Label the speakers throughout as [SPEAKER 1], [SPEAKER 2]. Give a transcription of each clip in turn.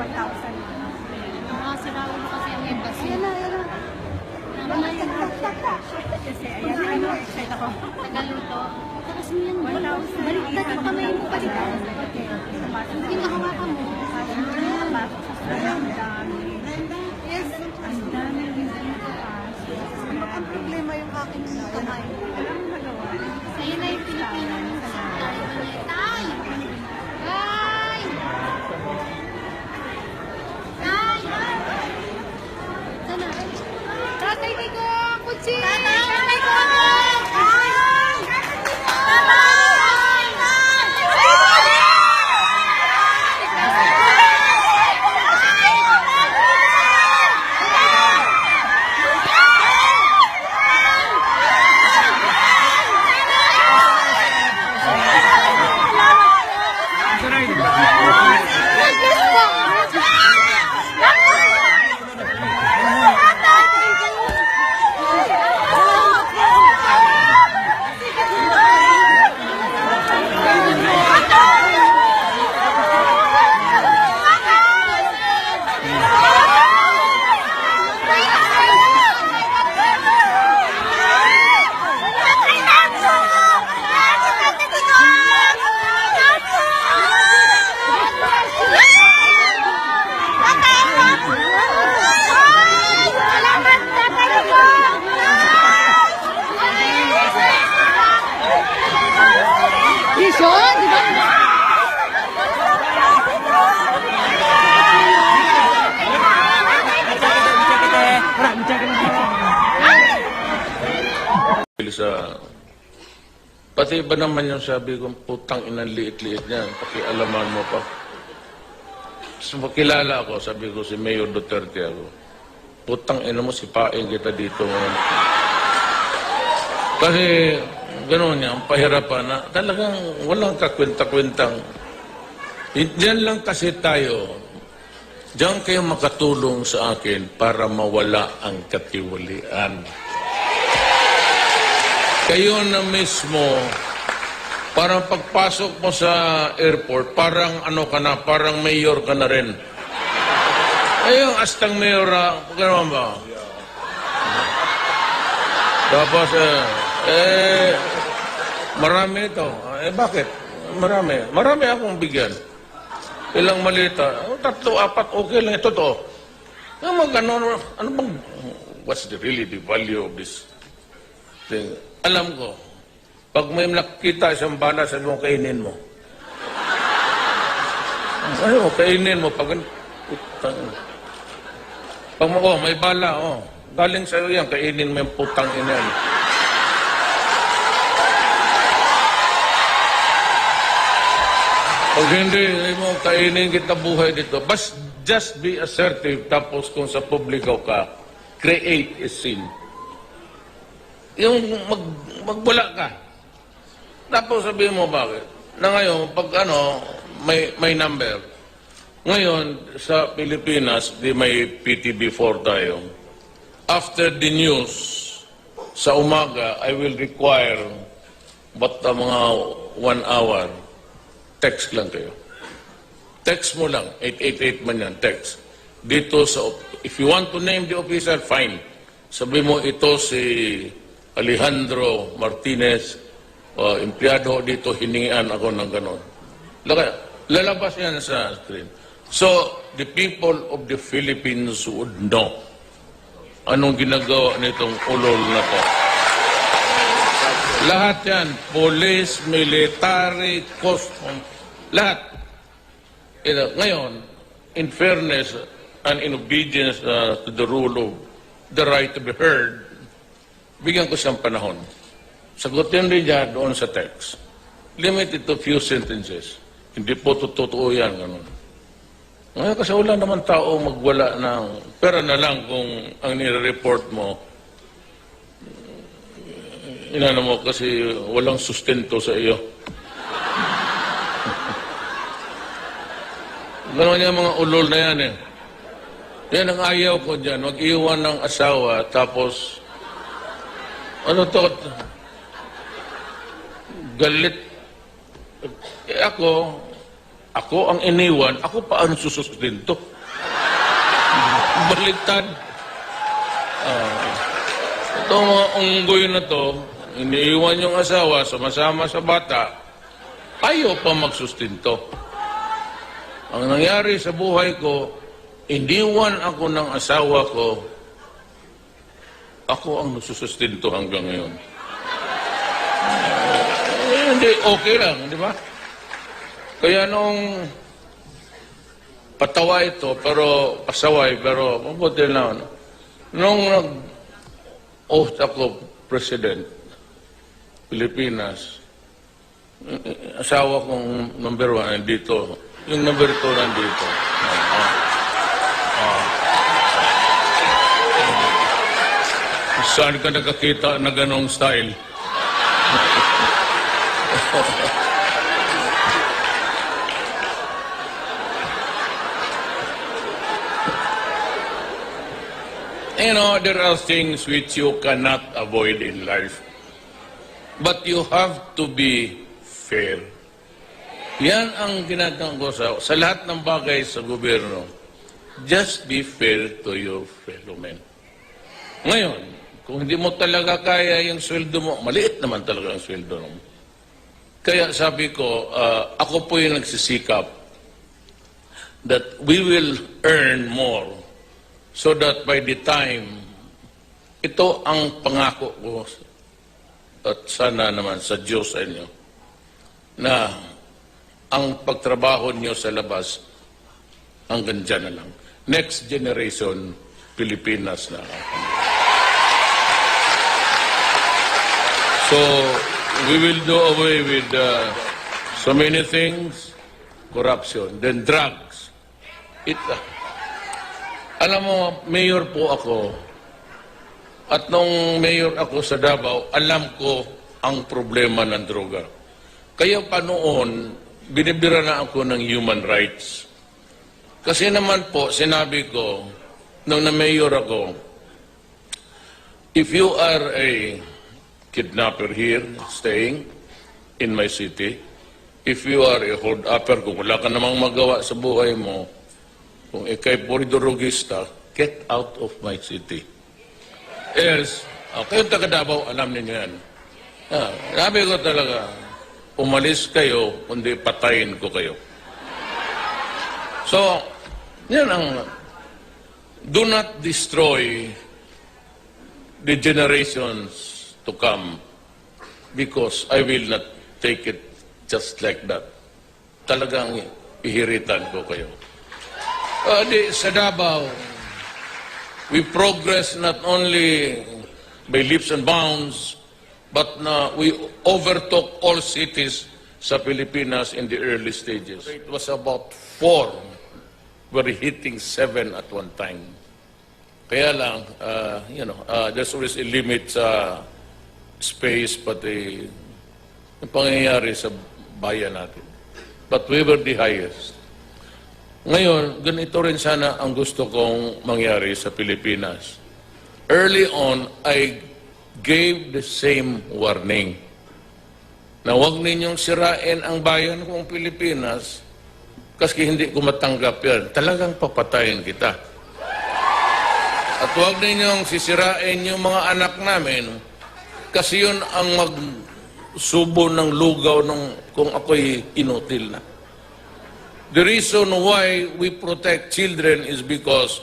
[SPEAKER 1] Mga siraw na kasi ang embassy.
[SPEAKER 2] Ayan na, ayan na.
[SPEAKER 1] Yung
[SPEAKER 2] Kasi ayan na, ano, excited ako.
[SPEAKER 1] tagaluto. Tapos mo yan, baliktad mo kamay mo baliktad. Hindi nga hawakan mo.
[SPEAKER 2] Yes. Ang dami Ano ang problema yung aking kamay? Walang magawa.
[SPEAKER 1] Sa'yo na yung Pilipino. Tay! Tay! Tay! Tay! Sana? Tatay ko! Kutsi! Tatay
[SPEAKER 3] sa pati ba naman yung sabi ko putang inang liit-liit niya pakialaman mo pa. So makilala ako sabi ko si Mayor Duterte ako. Putang ina mo sipain kita dito kasi gano'n niya ang pahirapan na talagang walang kakwenta-kwentang Diyan lang kasi tayo diyan kayo makatulong sa akin para mawala ang katiwalian kayo na mismo, parang pagpasok mo sa airport, parang ano ka na, parang mayor ka na rin. Ayun, astang mayor, gano'n ba? Tapos, eh, eh, marami ito. Eh, bakit? Marami. Marami akong bigyan. Ilang malita. Oh, tatlo, apat, okay lang. Ito to. Ano, ano, ano bang, what's the really the value of this thing? Alam ko, pag may nakita isang bala, sabi mo, kainin mo. Ano, kainin mo. Pag, putang. Pag oh, may bala, oh. Galing sa'yo yan, kainin mo yung putang ina yan. Pag hindi mo kainin kita buhay dito, bas just be assertive tapos kung sa publiko ka, create a scene. Yung mag, magbula ka. Tapos sabihin mo bakit? Na ngayon, pag ano, may, may number. Ngayon, sa Pilipinas, di may PTB4 tayo. After the news, sa umaga, I will require uh, mga one hour, text lang kayo. Text mo lang, 888 man yan, text. Dito sa, if you want to name the officer, fine. Sabi mo, ito si Alejandro Martinez, uh, empleyado dito, hiningian ako ng ganon. Laka, lalabas yan sa screen. So, the people of the Philippines would know anong ginagawa nitong ulol na to. Lahat yan, police, military, custom, lahat. You know, ngayon, in fairness and in obedience uh, to the rule of the right to be heard, bigyan ko siyang panahon. Sagutin rin niya doon sa text. Limited to few sentences. Hindi po totoo yan. Ganun. Ngayon kasi wala naman tao magwala ng pera na lang kung ang nire-report mo inano mo kasi walang sustento sa iyo. Ganon yung mga ulol na yan eh. Yan ang ayaw ko dyan. Mag-iwan ng asawa tapos ano to? Galit. Eh ako, ako ang iniwan, ako pa ang susustinto. Baliktad. Ah, itong mga unggoy na to, iniiwan yung asawa, sumasama sa bata, ayaw pa magsustinto. Ang nangyari sa buhay ko, iniwan ako ng asawa ko, ako ang nagsusustinto hanggang ngayon. Eh, hindi, okay lang, di ba? Kaya nung patawa ito, pero pasaway, pero mabuti na. Ano. Nung nag-oath ako, President, Pilipinas, eh, eh, asawa kong number one, dito. Yung number two nandito. Saan ka nakakita na ganong style? You know, there are things which you cannot avoid in life. But you have to be fair. Yan ang ginagawa ko sa, sa lahat ng bagay sa gobyerno. Just be fair to your fellow men. Ngayon, kung hindi mo talaga kaya yung sweldo mo, maliit naman talaga ang sweldo mo. Kaya sabi ko, ah, ako po yung nagsisikap that we will earn more so that by the time, ito ang pangako ko at sana naman sa Diyos sa inyo, na ang pagtrabaho niyo sa labas hanggang dyan na lang. Next generation, Pilipinas na. So, we will do away with uh, so many things, corruption, then drugs. It, uh, alam mo, mayor po ako, at nung mayor ako sa Davao, alam ko ang problema ng droga. Kaya pa noon, binibira na ako ng human rights. Kasi naman po, sinabi ko, nung na-mayor ako, if you are a kidnapper here, staying in my city, if you are a hold-upper, kung wala ka namang magawa sa buhay mo, kung ikay poridorogista, get out of my city. Else, uh, kayong taga Davao, alam ninyo yan. Ah, sabi ko talaga, umalis kayo, kundi patayin ko kayo. So, yan ang, do not destroy the generations to come because I will not take it just like that. Talagang ihiritan ko kayo. Uh, di, sa Davao, we progress not only by leaps and bounds, but na we overtook all cities sa Pilipinas in the early stages. It was about four. We're hitting seven at one time. Kaya lang, uh, you know, uh, there's always a limit sa space pati yung pangyayari sa bayan natin. But we were the highest. Ngayon, ganito rin sana ang gusto kong mangyari sa Pilipinas. Early on, I gave the same warning na huwag ninyong sirain ang bayan kong Pilipinas kasi hindi ko matanggap yan. Talagang papatayin kita. At huwag ninyong sisirain yung mga anak namin kasi yun ang magsubo ng lugaw nung, kung ako'y inutil na. The reason why we protect children is because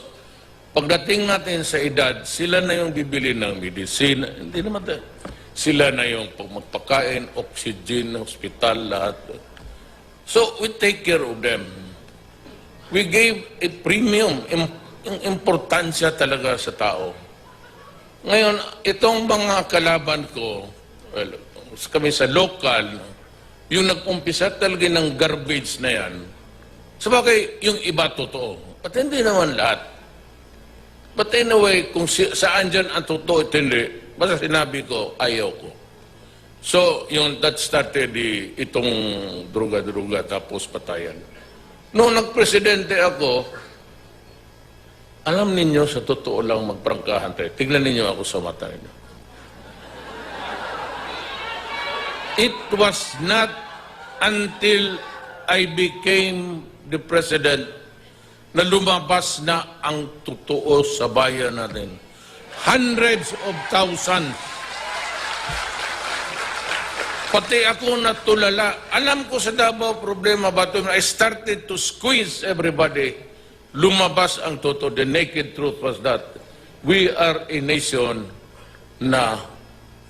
[SPEAKER 3] pagdating natin sa edad, sila na yung bibili ng medicine. Hindi naman tayo. Sila na yung magpakain, oxygen, hospital, lahat. So, we take care of them. We gave a premium, importansya talaga sa tao. Ngayon, itong mga kalaban ko, well, kami sa local, yung nag-umpisa talaga ng garbage na yan, sabagay, yung iba totoo. At hindi naman lahat. But anyway, kung si, saan dyan ang totoo at hindi, basta sinabi ko, ayaw ko. So, yung that started the, itong druga-druga tapos patayan. Noong nagpresidente ako, alam ninyo, sa totoo lang magprangkahan tayo. Tignan ninyo ako sa mata ninyo. It was not until I became the president na lumabas na ang totoo sa bayan natin. Hundreds of thousands. Pati ako natulala. Alam ko sa Davao problema ba ito? I started to squeeze everybody. Lumabas ang totoo. The naked truth was that we are a nation na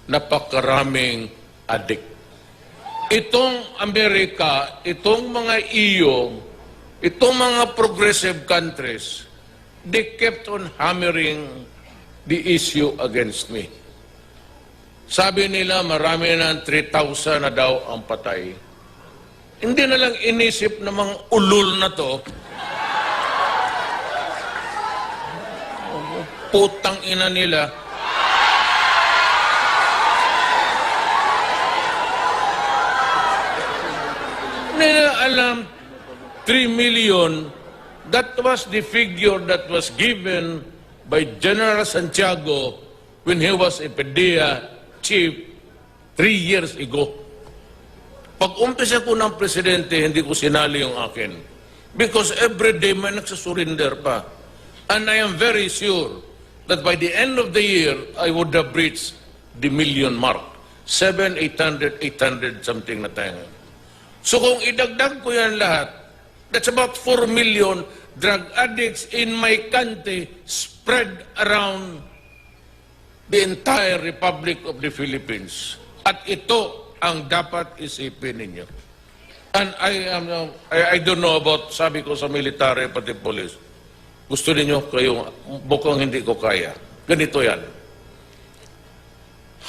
[SPEAKER 3] napakaraming adik. Itong Amerika, itong mga iyo, itong mga progressive countries, they kept on hammering the issue against me. Sabi nila marami na 3,000 na daw ang patay. Hindi na lang inisip ng mga ulul na to. Putang ina nila. Nila alam 3 million, that was the figure that was given by General Santiago when he was a PDEA chief three years ago. Pag umpisa ko ng presidente, hindi ko sinali yung akin. Because every day may nagsasurrender pa. And I am very sure that by the end of the year, I would have reached the million mark. 7, 800, 800 something na tayo. So kung idagdag ko yan lahat, that's about 4 million drug addicts in my country spread around the entire Republic of the Philippines. At ito ang dapat isipin ninyo. And I am, I, I don't know about, sabi ko sa military, pati police, gusto ninyo kayo, bukang hindi ko kaya. Ganito yan.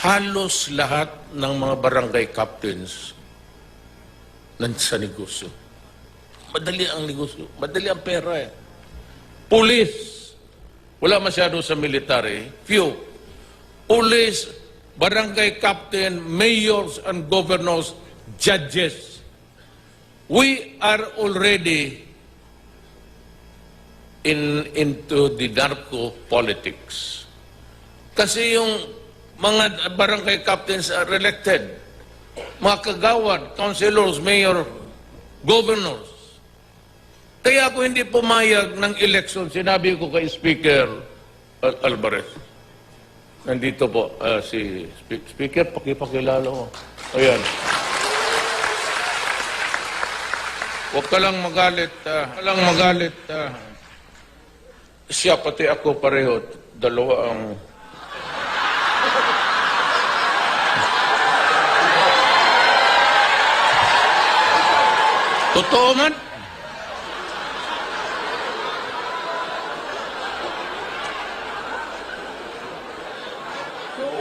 [SPEAKER 3] Halos lahat ng mga barangay captains sa negosyo. Madali ang negosyo. Madali ang pera eh. Police. Wala masyado sa military. Few. Police, barangay captain, mayors and governors, judges. We are already in into the narco politics. Kasi yung mga barangay captains are elected. Mga kagawad, councilors, mayor, governors. Kaya ako hindi pumayag ng election, sinabi ko kay Speaker Al- Alvarez. Nandito po ah, si Spe- Speaker, pakipakilala ko. Ayan. Huwag ka lang magalit. ka lang magalit. ah. Siya pati ako pareho. Dalawa ang... Totoo man.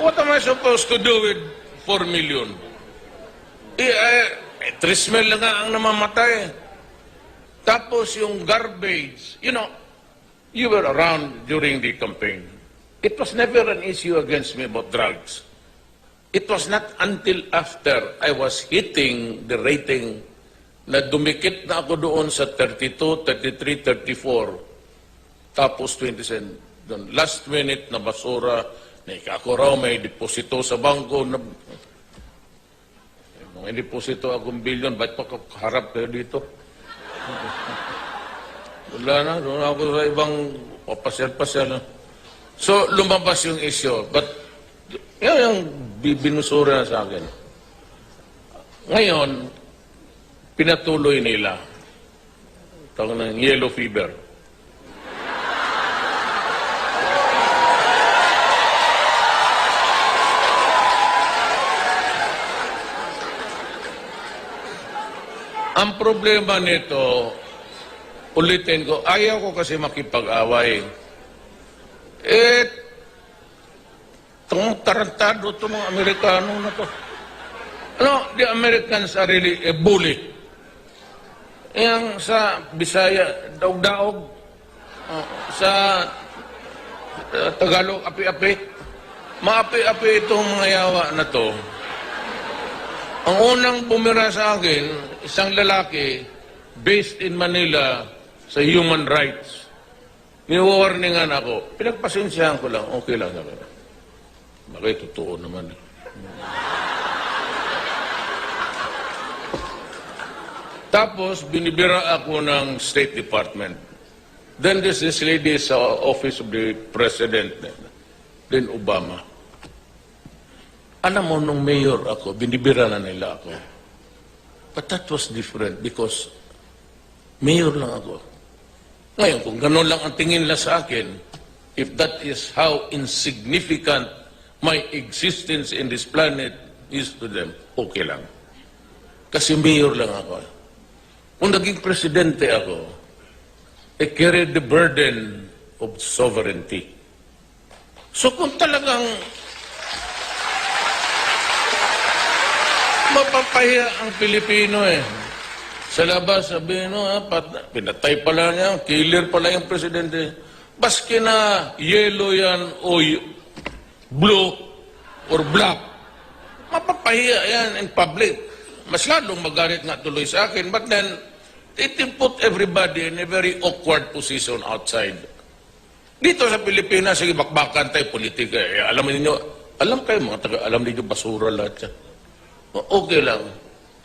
[SPEAKER 3] What am I supposed to do with 4 million? Eh, eh, eh, trismel lang ang namamatay. Tapos yung garbage, you know, you were around during the campaign. It was never an issue against me about drugs. It was not until after I was hitting the rating na dumikit na ako doon sa 32, 33, 34, tapos 27. Doon, last minute na basura, na ako raw may deposito sa bangko na may deposito akong bilyon, ba't pa harap kayo dito? Wala na, doon ako sa ibang papasyal-pasyal. So, lumabas yung issue. But, yun yung bi- binusura sa akin. Ngayon, pinatuloy nila. Tawag ng yellow fever. Ang problema nito, ulitin ko, ayaw ko kasi makipag-away. Eh, itong tarantado itong mga Amerikano na to. Ano, the Americans are really a bully. Yang sa Bisaya, daog-daog. Oh, sa uh, Tagalog, api-api. Maapi-api itong mga yawa na to. Ang unang bumira sa akin, isang lalaki based in Manila sa human rights. Ni-warningan ako. Pinagpasensyahan ko lang. Okay lang naman. Bakit totoo naman. Tapos, binibira ako ng State Department. Then there's this lady sa office of the President, then Obama. Alam mo, nung mayor ako, binibira na nila ako. But that was different because mayor lang ako. Ngayon, kung gano'n lang ang tingin nila sa akin, if that is how insignificant my existence in this planet is to them, okay lang. Kasi mayor lang ako. Kung naging presidente ako, I carried the burden of sovereignty. So kung talagang mapapahiya ang Pilipino eh. Sa labas, sabihin no, ah, pat, pinatay pala niya, killer pala yung presidente. Baski na yellow yan o blue or black, mapapahiya yan in public. Mas lalong magalit nga tuloy sa akin. But then, it put everybody in a very awkward position outside. Dito sa Pilipinas, sige, bakbakan tayo politika. Eh, alam niyo, alam kayo mga taga, alam niyo basura lahat yan. Okay lang.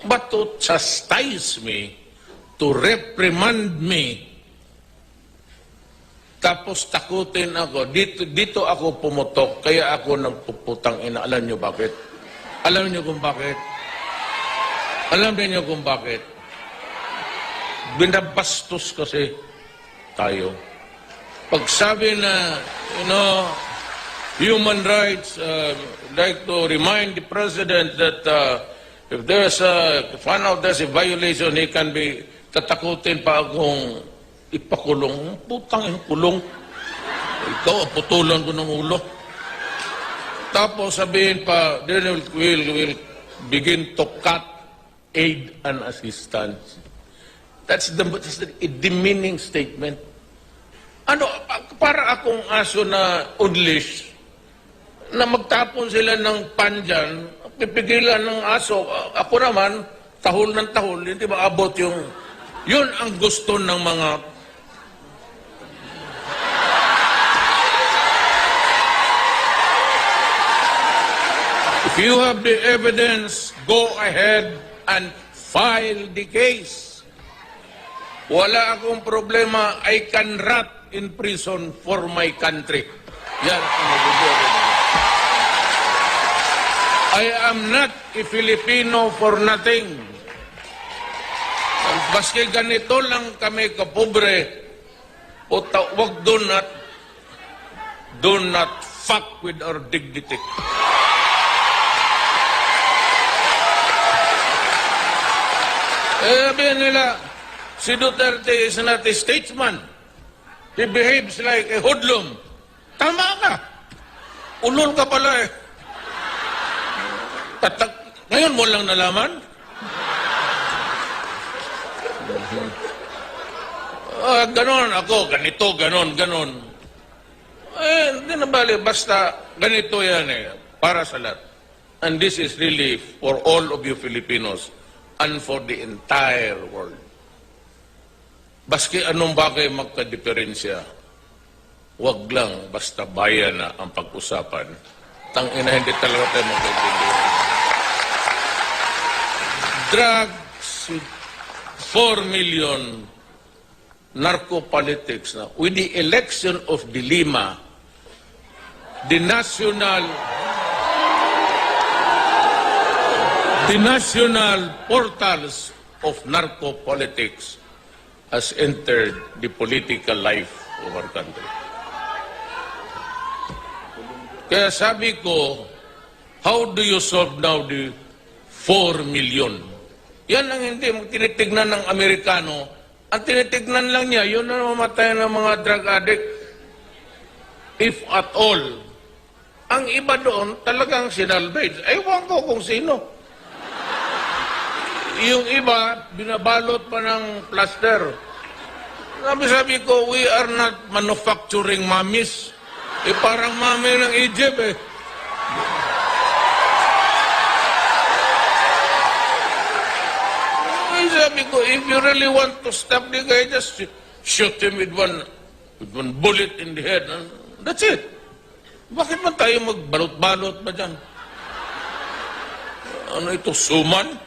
[SPEAKER 3] But to chastise me, to reprimand me, tapos takutin ako, dito, dito ako pumutok, kaya ako nagpuputang ina. Alam niyo bakit? Alam niyo kung bakit? Alam niyo kung bakit? Binabastos kasi tayo. Pag sabi na, you know, human rights, uh, like to remind the president that uh, if there's a, find out there's a violation, he can be tatakutin pa akong ipakulong. Putang yung kulong. Ikaw, putulan ko ng ulo. Tapos sabihin pa, then we'll, we'll, we'll begin to cut aid and assistance. That's the, that's the a demeaning statement. Ano, para akong aso na unleash, na magtapon sila ng pandyan, pipigilan ng aso. Ako naman, tahol ng tahol, hindi ba abot yung... Yun ang gusto ng mga... If you have the evidence, go ahead and file the case. Wala akong problema. I can rot in prison for my country. Yan ang mabubuhay. I am not a Filipino for nothing. Baski ganito lang kami kapobre, o wag do not, do not fuck with our dignity. Eh, sabihin nila, si Duterte is not a statesman. He behaves like a hoodlum. Tama ka. Ulol ka pala eh. Tatak, ngayon mo lang nalaman? Ah, ganon ako, ganito, ganon, ganon. Eh, hindi na bali, basta ganito yan eh, para sa lahat. And this is really for all of you Filipinos and for the entire world. Baski anong bagay magka-diferensya, wag lang basta bayan na ang pag-usapan. Tangina, hindi talaga tayo magkaintindihan. Drugs, 4 million narco-politics na. With the election of the Lima, the national the national portals of narco-politics has entered the political life of our country. Kaya sabi ko, how do you solve now the 4 million? Yan ang hindi mo tinitignan ng Amerikano. Ang tinitignan lang niya, yun na mamatay ng mga drug addict. If at all. Ang iba doon, talagang sinalvage. Ewan ko kung sino. Yung iba, binabalot pa ng plaster. Sabi sabi ko, we are not manufacturing mummies. Eh parang mami ng Egypt eh. Eh, sabi ko, if you really want to stop the guy, just sh- shoot him with one, with one bullet in the head. That's it. Bakit man tayo magbalot-balot ba dyan? Ano ito, suman?